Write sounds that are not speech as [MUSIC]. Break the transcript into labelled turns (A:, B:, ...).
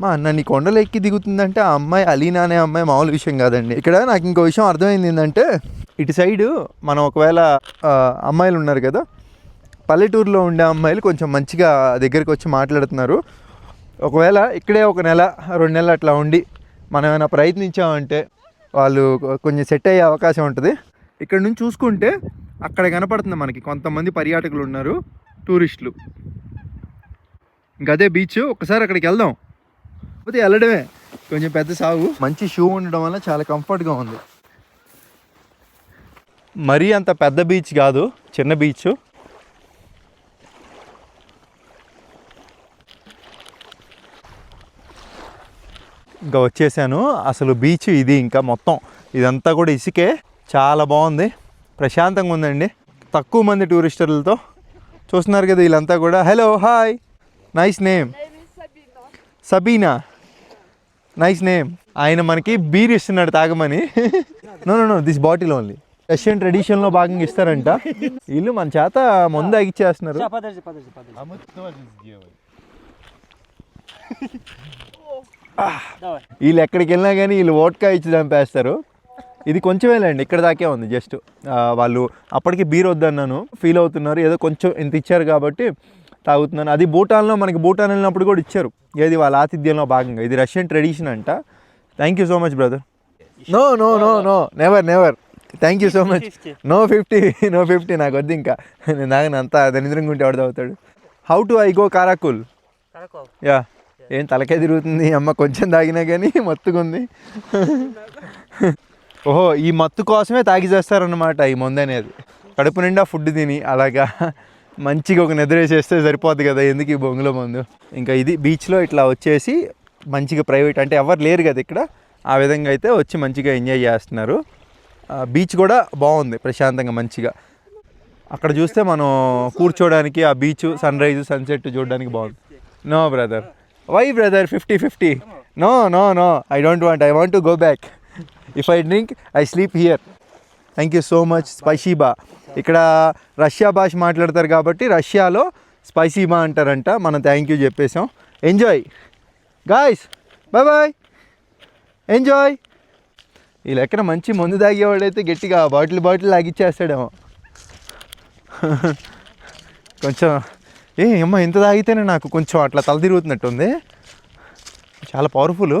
A: మా అన్న నీ కొండలు ఎక్కి దిగుతుందంటే ఆ అమ్మాయి అలీనా అనే అమ్మాయి మామూలు విషయం కాదండి. ఇక్కడ నాకు ఇంకో విషయం అర్థమైంది ఏంటంటే ఇటు సైడు మనం ఒకవేళ అమ్మాయిలు ఉన్నారు కదా పల్లెటూరులో ఉండే అమ్మాయిలు కొంచెం మంచిగా దగ్గరికి వచ్చి మాట్లాడుతున్నారు. ఒకవేళ ఇక్కడే ఒక నెల రెండు నెలలు అట్లా ఉండి మనం ఏమైనా ప్రయత్నించామంటే వాళ్ళు కొంచెం సెట్ అయ్యే అవకాశం ఉంటుంది. ఇక్కడ నుంచి చూసుకుంటే అక్కడ కనపడుతుంది మనకి కొంతమంది పర్యాటకులు ఉన్నారు టూరిస్టులు. ఇంకా అదే బీచ్ ఒకసారి అక్కడికి వెళ్దాం. కాకపోతే వెళ్ళడమే. కొంచెం పెద్ద సాగు. మంచి షూ ఉండడం వల్ల చాలా కంఫర్ట్గా ఉంది. మరీ అంత పెద్ద బీచ్ కాదు చిన్న బీచ్. ఇంకా వచ్చేసాను. అసలు బీచ్ ఇది ఇంకా మొత్తం. ఇదంతా కూడా ఇసుకే. చాలా బాగుంది. ప్రశాంతంగా ఉందండి. తక్కువ మంది టూరిస్టర్లతో చూస్తున్నారు కదా వీళ్ళంతా కూడా. Hello hi nice name Sabina nice name ఆయన మనకి బీర్ ఇస్తున్నాడు తాగమని. No no no this bottle only Russian ట్రెడిషన్లో భాగంగా ఇస్తారంట. వీళ్ళు మన చేత ముందు అగిచ్చేస్తున్నారు వీళ్ళు ఎక్కడికి వెళ్ళినా కానీ వీళ్ళు ఓట్కా ఇచ్చి చంపేస్తారు. ఇది కొంచెమేలేండి ఇక్కడ దాకే ఉంది జస్ట్. వాళ్ళు అప్పటికి బీర్ వద్దన్నాను. ఫీల్ అవుతున్నారు ఏదో కొంచెం ఇంత ఇచ్చారు కాబట్టి తాగుతున్నాను. అది భూటాన్లో మనకి భూటాన్ వెళ్ళినప్పుడు కూడా ఇచ్చారు. ఏది వాళ్ళ ఆతిథ్యంలో భాగంగా. ఇది రష్యన్ ట్రెడిషన్ అంట. Thank you so much brother no no no no never never thank you so much no fifty no fifty నాకు వద్దు ఇంకా. నేను నాకు అంతా దరిద్రం ఉంటే వాడు తాగుతాడు? How to I go Karakul yeah ఏం తలకే తిరుగుతుంది? అమ్మ కొంచెం తాగినా కానీ మత్తుకుంది. [LAUGHS] ఓహో ఈ మత్తు కోసమే తాగి చేస్తారన్నమాట ఈ మందు అనేది. కడుపు నిండా ఫుడ్ తిని అలాగా. మంచిగా ఒక నిద్ర వేసేస్తే సరిపోద్ది కదా? ఎందుకు ఈ బొంగులో మందు? ఇంకా ఇది బీచ్లో ఇట్లా వచ్చేసి మంచిగా ప్రైవేట్ అంటే ఎవరు లేరు కదా ఇక్కడ. ఆ విధంగా అయితే వచ్చి మంచిగా ఎంజాయ్ చేస్తున్నారు. బీచ్ కూడా బాగుంది ప్రశాంతంగా మంచిగా. అక్కడ చూస్తే మనం కూర్చోడానికి ఆ బీచ్ సన్ రైజ్ సన్సెట్ చూడడానికి బాగుంది. No brother why brother fifty fifty no no no I don't want I want to go back if I drink I sleep here thank you so much స్పైసీబా ఇక్కడ Russia భాష మాట్లాడతారు కాబట్టి రష్యాలో స్పైసీబా అంటారంట. మనం thank you చెప్పేసాం enjoy guys bye bye enjoy ఈ లెక్కన మంచి మందు తాగేవాడైతే గట్టిగా బాటిల్ బాటిల్ లాగిచ్చేస్తాడేమో. [LAUGHS] కొంచెం ఏ అమ్మ ఇంత తాగితేనే నాకు కొంచెం అట్లా తల తిరుగుతున్నట్టుంది చాలా పవర్ఫుల్